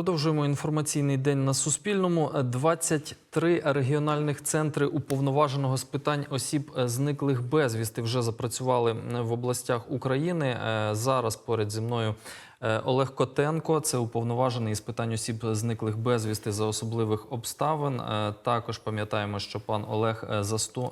Продовжуємо інформаційний день на Суспільному. 23 регіональних центри уповноваженого з питань осіб е, зниклих безвісти вже запрацювали е, в областях України. Е, Зараз поряд зі мною Олег Котенко, це уповноважений з питань осіб зниклих безвісти за особливих обставин. Е, Також пам'ятаємо, що пан Олег е,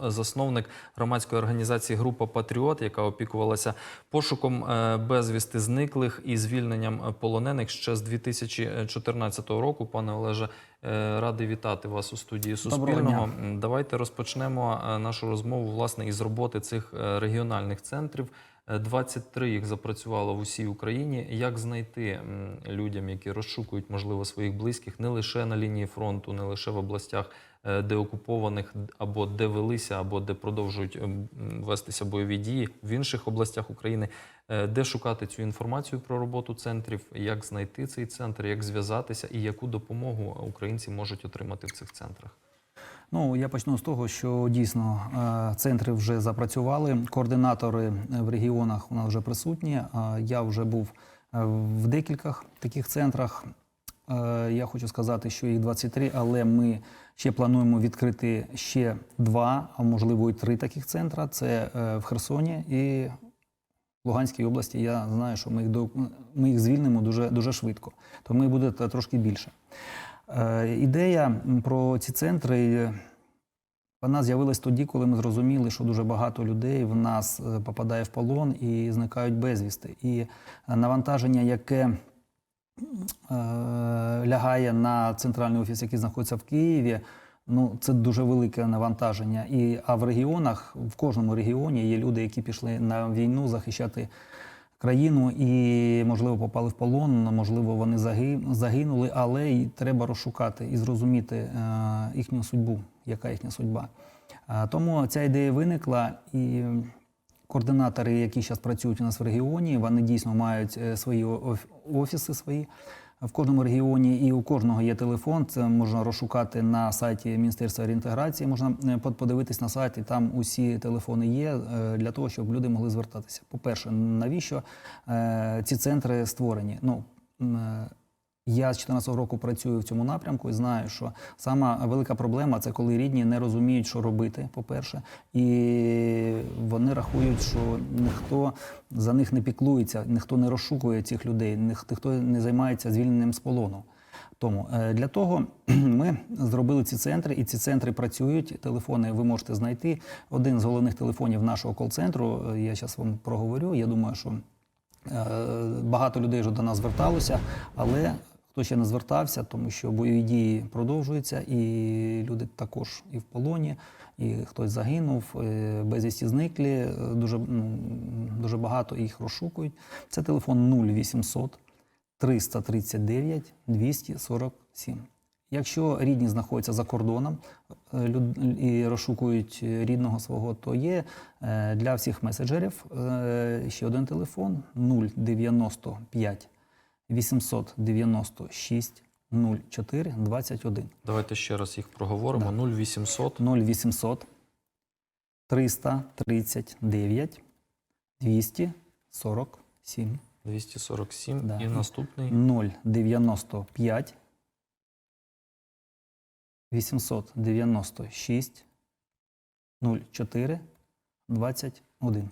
засновник громадської організації Група Патріот, яка опікувалася пошуком е, безвісти зниклих і звільненням е, полонених ще з 2014 року. Пане Олеже, е, радий вітати вас у студії Суспільного. Давайте розпочнемо е, нашу розмову власне із роботи цих е, регіональних центрів. Е, 23 їх запрацювало в усій Україні. Як знайти людям, які розшукують можливо своїх близьких, не лише на лінії фронту, не лише в областях, е, де окупованих або де велися, або де продовжують е, вестися бойові дії в інших областях України, Е, де шукати цю інформацію про роботу центрів, як знайти цей центр, як зв'язатися і яку допомогу українці можуть отримати в цих центрах. Ну я почну з того, що дійсно е, центри вже запрацювали. Координатори е, в регіонах у нас вже присутні. Е, Я вже був в декількох таких центрах. Я хочу сказати, що їх 23, але ми ще плануємо відкрити ще два, а можливо і три таких центра. Це в Херсоні і в Луганській області. Я знаю, що ми їх до ми їх звільнимо дуже дуже швидко, тому і буде трошки більше. Е, Ідея про ці центри е, вона з'явилась тоді, коли ми зрозуміли, що дуже багато людей в нас е, попадає в полон і зникають безвісти. І навантаження, яке лягає на центральний офіс, який знаходиться в Києві. Ну, це дуже велике навантаження. І, а в регіонах, в кожному регіоні є люди, які пішли на війну захищати країну і, можливо, попали в полон, можливо, вони заги- загинули, але й треба розшукати і зрозуміти е, їхню судьбу, яка їхня судьба. Е, тому ця ідея виникла, і координатори, які зараз працюють у нас в регіоні, вони дійсно мають е, свої оф- офіси свої. В кожному регіоні і у кожного є телефон. Це можна розшукати на сайті Міністерства реінтеграції. Можна е, подивитись на сайті. Там усі телефони є е, для того, щоб люди могли звертатися. По-перше, навіщо е, ці центри створені? Ну я з 2014 року працюю в цьому напрямку і знаю, що сама велика проблема це коли рідні не розуміють, що робити, по-перше, і вони рахують, що ніхто за них не піклується, ніхто не розшукує цих людей, ніхто не займається звільненням з полону. Тому е, для того ми зробили ці центри, і ці центри працюють. Телефони ви можете знайти. Один з головних телефонів нашого кол-центру. е, Я зараз вам проговорю. Я думаю, що Е, Багато людей вже до нас зверталося, але хто ще не звертався, тому що бойові дії продовжуються, і люди також і в полоні, і хтось загинув, е, безвісті зниклі. е, Дуже, ну, дуже багато їх розшукують. Це телефон 0800 339 247. Якщо рідні знаходяться за кордоном е, і розшукують рідного свого, то є для всіх меседжерів ще один телефон 095 896 04 21. Давайте ще раз їх проговоримо. 0800 0800 339 247 247 Да. і наступний? 095 896 04 21.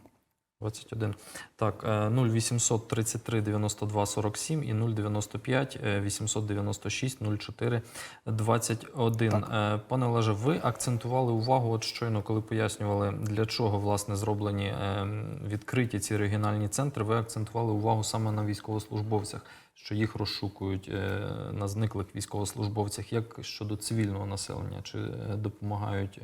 21. Так, е, 0800 33 92 47 і 095 е, 896 04 21. Так. Пане Олеже, ви акцентували увагу, от щойно, коли пояснювали, для чого власне зроблені е, відкриті ці регіональні центри, ви акцентували увагу саме на військовослужбовцях, що їх розшукують е, на зниклих військовослужбовцях. Як щодо цивільного населення, чи е, допомагають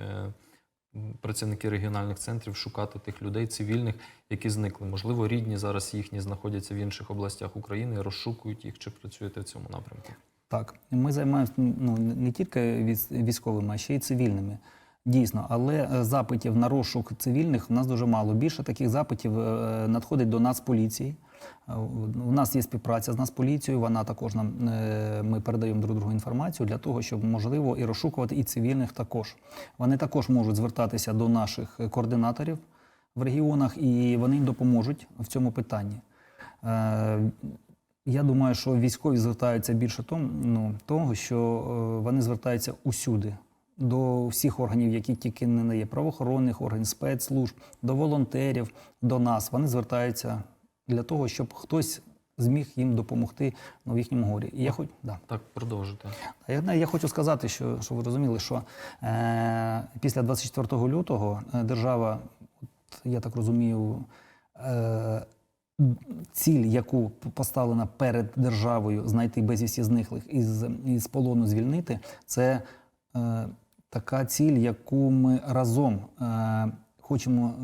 працівники регіональних центрів шукати тих людей цивільних, які зникли. Можливо, рідні зараз їхні знаходяться в інших областях України, розшукують їх чи працюєте в цьому напрямку. Так, ми займаємося ну, не тільки військовими, а ще й цивільними. Дійсно, але е, запитів на розшук цивільних в нас дуже мало. Більше таких запитів е, надходить до нас поліції. У нас є співпраця з нас поліцією. Вона також нам е, ми передаємо друг другу інформацію для того, щоб можливо і розшукувати і цивільних також. Вони також можуть звертатися до наших координаторів в регіонах, і вони їм допоможуть в цьому питанні. Е, Я думаю, що військові звертаються більше тому, ну, того, що е, вони звертаються усюди. До всіх органів, які тільки не є правоохоронних органів, спецслужб, до волонтерів, до нас. Вони звертаються для того, щоб хтось зміг їм допомогти в їхньому горі. І я хоч да. Так, продовжуйте. Я, я хочу сказати, що, що ви розуміли, що е, після 24 лютого е, держава, от, я так розумію, е, ціль, яку поставлена перед державою знайти безвісті зниклих і з, і з полону звільнити, це е, така ціль, яку ми разом е, хочемо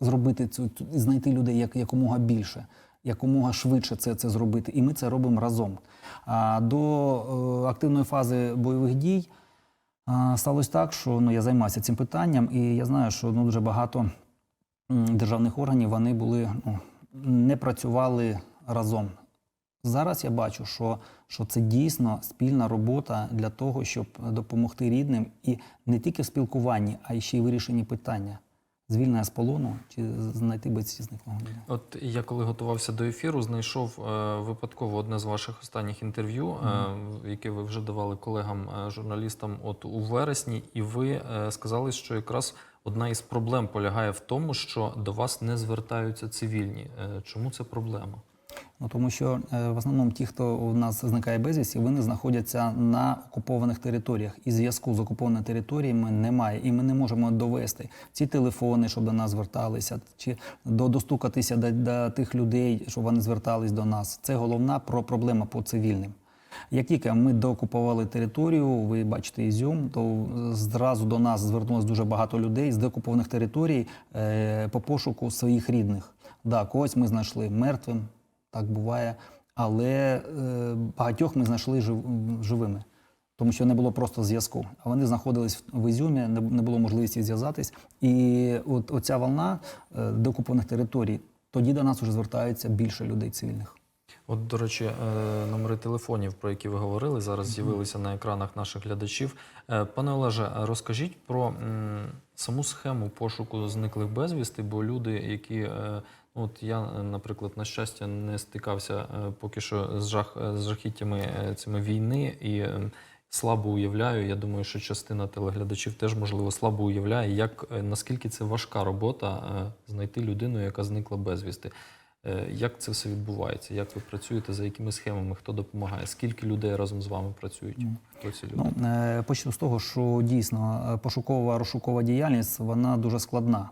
зробити цю знайти людей як, якомога більше, якомога швидше це, це зробити. І ми це робимо разом. А до е, активної фази бойових дій а, сталося так, що ну, я займаюся цим питанням, і я знаю, що ну, дуже багато державних органів вони були ну, не працювали разом. Зараз я бачу, що, що це дійсно спільна робота для того, щоб допомогти рідним і не тільки в спілкуванні, а й ще й вирішенні питання звільнення з полону чи знайти безвісних людини. От я коли готувався до ефіру, знайшов е, випадково одне з ваших останніх інтерв'ю, е, яке ви вже давали колегам е, от у вересні, і ви е, сказали, що якраз одна із проблем полягає в тому, що до вас не звертаються цивільні. Е, чому це проблема? Ну, тому що е, в основному ті, хто у нас зникає безвісті, вони знаходяться на окупованих територіях. І зв'язку з окупованими територіями немає. І ми не можемо довести ці телефони, щоб до нас зверталися, чи до, достукатися до, до тих людей, щоб вони звертались до нас. Це головна про проблема по цивільним. Як тільки ми доокупували територію, ви бачите Ізюм, то зразу до нас звернулося дуже багато людей з деокупованих територій е, по пошуку своїх рідних. Да, когось ми знайшли мертвим, так буває, але е, багатьох ми знайшли жив, живими, тому що не було просто зв'язку. А вони знаходились в Ізюмі, не, не було можливості зв'язатись. І от оця волна е, деокупованих територій, тоді до нас вже звертаються більше людей цивільних. От, до речі, е, номери телефонів, про які ви говорили, зараз з'явилися на екранах наших глядачів. Пане Олеже, розкажіть про саму схему пошуку зниклих безвісти, бо люди, які от я, е, наприклад, на щастя, не стикався е, поки що з жах з жахіттями е, цими війни і. е, Слабо уявляю. Я думаю, що частина телеглядачів теж можливо слабо уявляє, як е, наскільки це важка робота е, знайти людину, яка зникла безвісти. Е, Як це все відбувається? Як ви працюєте? За якими схемами? Хто допомагає? Скільки людей разом з вами працюють? Хто ці люди? Ну, е, почну з того, що дійсно е, пошукова розшукова діяльність вона дуже складна.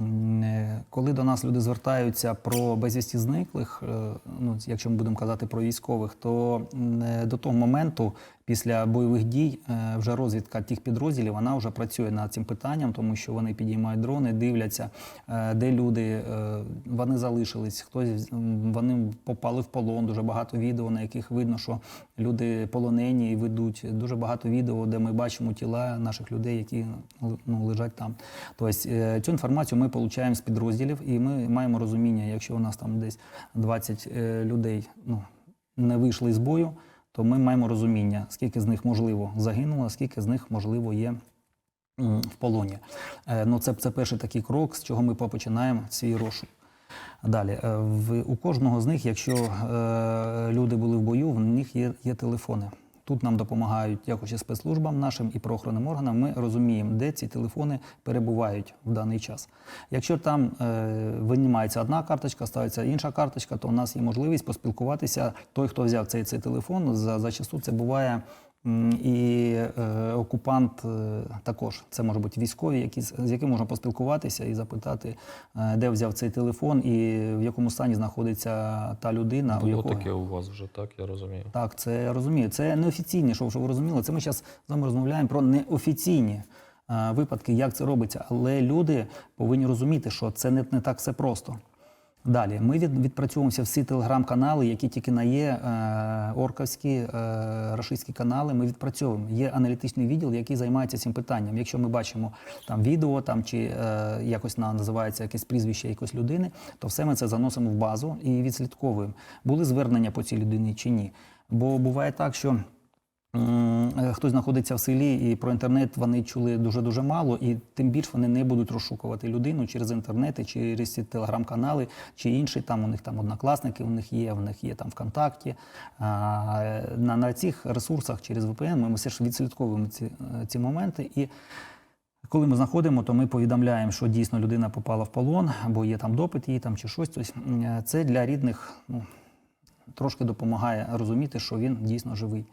Е, Коли до нас люди звертаються про безвісті зниклих, е, ну, якщо ми будемо казати про військових, то е, до того моменту, після бойових дій, е, вже розвідка тих підрозділів вона вже працює над цим питанням, тому що вони підіймають дрони, дивляться, е, де люди е, вони залишились, хтось вони попали в полон. Дуже багато відео, на яких видно, що люди полонені і ведуть. Дуже багато відео, де ми бачимо тіла наших людей, які ну, лежать там. Тобто цю інформацію ми отримуємо з підрозділів, і ми маємо розуміння, якщо у нас там десь 20 е, людей ну, не вийшли з бою, то ми маємо розуміння, скільки з них можливо загинуло, скільки з них можливо є в полоні. Е, Ну, це, це перший такий крок, з чого ми починаємо свій розшук. Далі, е, в, у кожного з них, якщо е, люди були в бою, в них є, є телефони. Тут нам допомагають дякуючи спецслужбам нашим і правоохоронним органам. Ми розуміємо, де ці телефони перебувають в даний час. Якщо там е, винімається одна карточка, ставиться інша карточка, то у нас є можливість поспілкуватися. Той, хто взяв цей, цей телефон, за, зачасту це буває. І е, окупант е, також це може бути військові, які з яким можна поспілкуватися і запитати, е, де взяв цей телефон і в якому стані знаходиться та людина. у якого... таке у вас вже, так? Я розумію. Так, це я розумію. Це неофіційні, щоб, щоб ви розуміли. Це ми зараз з вами розмовляємо про неофіційні е, випадки, як це робиться. Але люди повинні розуміти, що це не, не так все просто. Далі ми від, відпрацьовуємося всі телеграм-канали, які тільки на є е, орковські, е, рашистські канали. Ми відпрацьовуємо. Є аналітичний відділ, який займається цим питанням. Якщо ми бачимо там відео, там чи е, якось на називається якесь прізвище якоїсь людини, то все ми це заносимо в базу і відслідковуємо, були звернення по цій людині чи ні. Бо буває так, що хтось знаходиться в селі, і про інтернет вони чули дуже дуже мало, і тим більше вони не будуть розшукувати людину через інтернети, через ці телеграм-канали чи інші. Там у них там однокласники, у них є, у них є там ВКонтакті. Е, на, на цих ресурсах через VPN ми все ж відслідковуємо ці, е, ці моменти. І коли ми знаходимо, то ми повідомляємо, що дійсно людина попала в полон, або є там допит її там чи щось. Тобто, це для рідних ну, трошки допомагає розуміти, що він дійсно живий.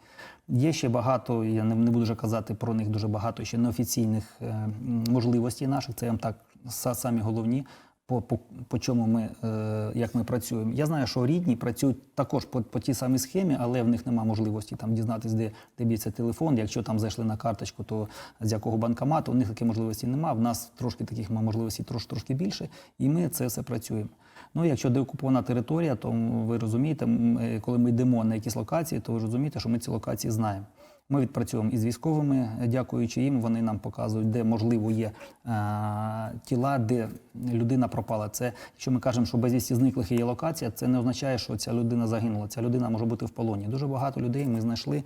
Є ще багато, я не, буду вже казати про них дуже багато ще неофіційних е, можливостей наших. Це я вам так са- самі головні. По, по, по чому ми, е, як ми працюємо. Я знаю, що рідні працюють також по, по тій самій схемі, але в них немає можливості там дізнатися, де, де б'ється телефон. Якщо там зайшли на карточку, то з якого банкомату, у них такої можливості немає. В нас трошки таких можливостей трош, трошки більше, і ми це все працюємо. Ну, якщо деокупована територія, то ви розумієте, е, коли ми йдемо на якісь локації, то ви розумієте, що ми ці локації знаємо. Ми відпрацьовуємо із військовими, е, дякуючи їм, вони нам показують, де можливо є е, тіла, де людина пропала. Це якщо ми кажемо, що безвісті зниклих є локація, це не означає, що ця людина загинула. Ця людина може бути в полоні. Дуже багато людей ми знайшли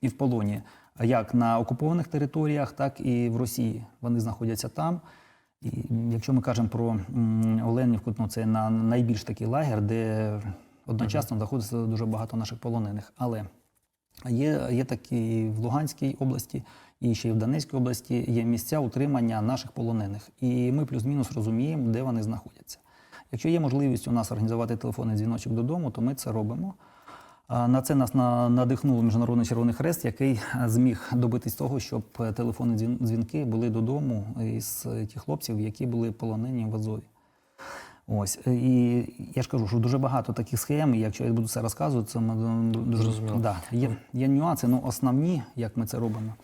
і в полоні, як на окупованих територіях, так і в Росії. Вони знаходяться там. І якщо ми кажемо про Оленівку, ну це на найбільш такий лагер, де одночасно знаходиться дуже багато наших полонених. Але є, є такі в Луганській області і ще й в Донецькій області є місця утримання наших полонених. І ми плюс-мінус розуміємо, де вони знаходяться. Якщо є можливість у нас організувати телефонний дзвіночок додому, то ми це робимо. На це нас надихнув Міжнародний Червоний Хрест, який зміг добитись того, щоб е, телефонні дзвінки були додому із е, тих хлопців, які були полонені в Азові. Ось е, і я ж кажу, що дуже багато таких схем. І якщо я буду це розказувати, це дуже Зрозуміло. Да, є, є нюанси, ну основні, як ми це робимо.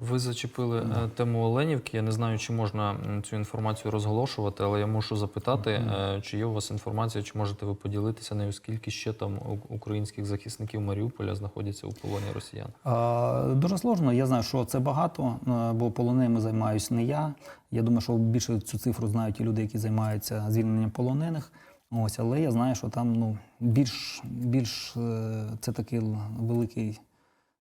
Ви зачепили е, тему Оленівки. Я не знаю, чи можна цю інформацію розголошувати, але я мушу запитати, е, чи є у вас інформація, чи можете ви поділитися нею, скільки ще там українських захисників Маріуполя знаходяться у полоні росіян? А, Дуже сложно. Я знаю, що це багато, е, бо полоненими займаюся не я. Я думаю, що більше цю цифру знають і люди, які займаються звільненням полонених. Ось, але я знаю, що там ну, більш, більш це такий великий,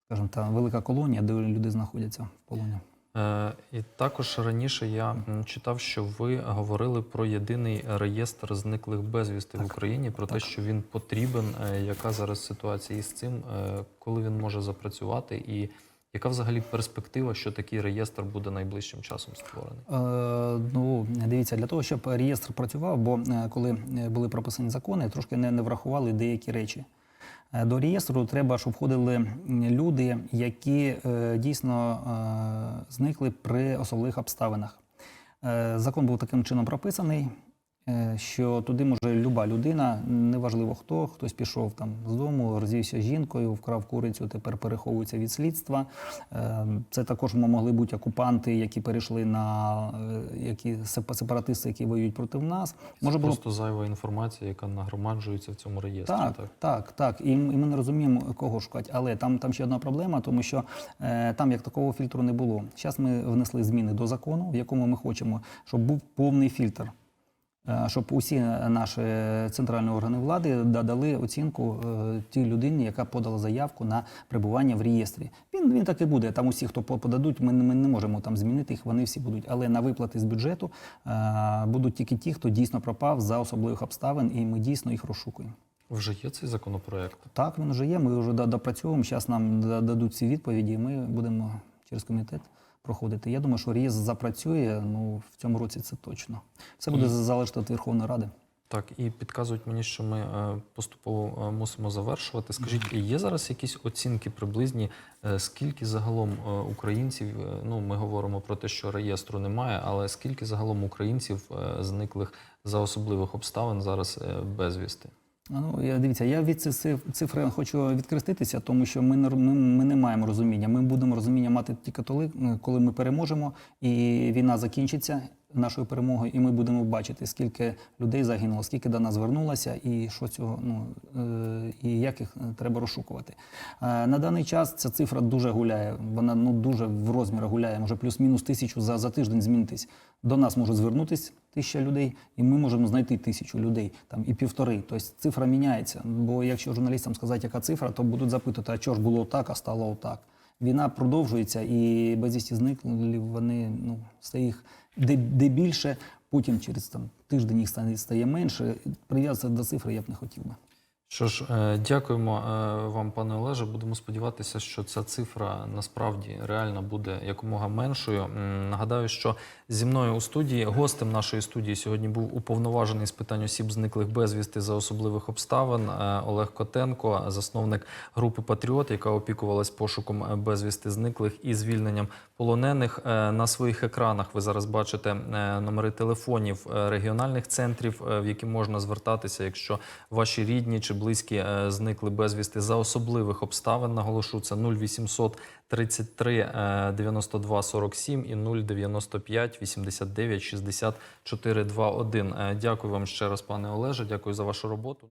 скажімо так, велика колонія, де люди знаходяться в полоні. Е, І також раніше я читав, що ви говорили про єдиний реєстр зниклих безвісти в Україні, про те, що він потрібен. Е, Яка зараз ситуація із цим, Е, коли він може запрацювати, і яка взагалі перспектива, що такий реєстр буде найближчим часом створений? Е, ну, дивіться, для того, щоб реєстр працював, бо коли були прописані закони, трошки не, не врахували деякі речі. Е, До реєстру треба, щоб входили люди, які е, дійсно е, зникли при особливих обставинах. Закон був таким чином прописаний, що туди може люба людина, неважливо хто, хтось пішов там з дому, розвівся з жінкою, вкрав курицю, тепер переховується від слідства. Е, Це також могли бути окупанти, які перейшли на е, які сепаратисти, які воюють проти нас. Може Це було просто зайва інформація, яка нагромаджується в цьому реєстрі. так, так, так. І, і ми не розуміємо, кого шукати. Але там, там ще одна проблема, тому що е, там як такого фільтру не було. Зараз ми внесли зміни до закону, в якому ми хочемо, щоб був повний фільтр. Е, Щоб усі наші центральні органи влади да- дали оцінку е, тій людині, яка подала заявку на перебування в реєстрі. Він, він так і буде. Там усі, хто подадуть, ми, не- ми не можемо там змінити їх, вони всі будуть. Але на виплати з бюджету е, будуть тільки ті, хто дійсно пропав за особливих обставин, і ми дійсно їх розшукуємо. Вже є цей законопроект. Так, він вже є. Ми вже допрацьовуємо. Зараз нам дадуть ці відповіді, і ми будемо через комітет проходити. Я думаю, що реєстр запрацює. Ну в цьому році це точно. Все буде І- залежати від Верховної Ради. Так, і підказують мені, що ми е, поступово е, мусимо завершувати. Скажіть, є зараз якісь оцінки приблизні, е, скільки загалом українців, ну ми говоримо про те, що реєстру немає, але скільки загалом українців зниклих за особливих обставин зараз безвісти? Ну, я, дивіться, я від цих циф- цифр хочу відкреститися, тому що ми не, ми, ми не маємо розуміння. Ми будемо розуміння мати тільки коли, коли ми переможемо, і війна закінчиться нашою перемогою, і ми будемо бачити, скільки людей загинуло, скільки до нас звернулося, і що цього, ну, е, і як їх е, треба розшукувати. Е, на даний час ця цифра дуже гуляє. Вона ну, дуже в розмірах гуляє, може плюс-мінус тисячу за, за тиждень змінитись. До нас можуть звернутись тисяча людей, і ми можемо знайти тисячу людей там і півтори. Тобто цифра міняється. Бо якщо журналістам сказати, яка цифра, то будуть запитувати, а чого ж було так, а стало отак. війна продовжується, і безвісті зниклі вони ну, стає їх де, де більше, потім через там, тиждень їх стає менше. Прив'язатися до цифри я б не хотів би. Що ж, е, дякуємо е, вам, пане Олеже. Будемо сподіватися, що ця цифра насправді реально буде якомога меншою. Нагадаю, що зі мною у студії гостем нашої студії сьогодні був уповноважений з питань осіб зниклих безвісти за особливих обставин е, Олег Котенко, засновник групи Патріот, яка опікувалась пошуком безвісти зниклих і звільненням полонених. На своїх екранах ви зараз бачите номери телефонів регіональних центрів, в які можна звертатися, якщо ваші рідні чи близькі е, зникли безвісти за особливих обставин. Наголошу, це 0800 33 е, 92 47 і 095 89 64 21. Е, Дякую вам ще раз, пане Олеже. Дякую за вашу роботу.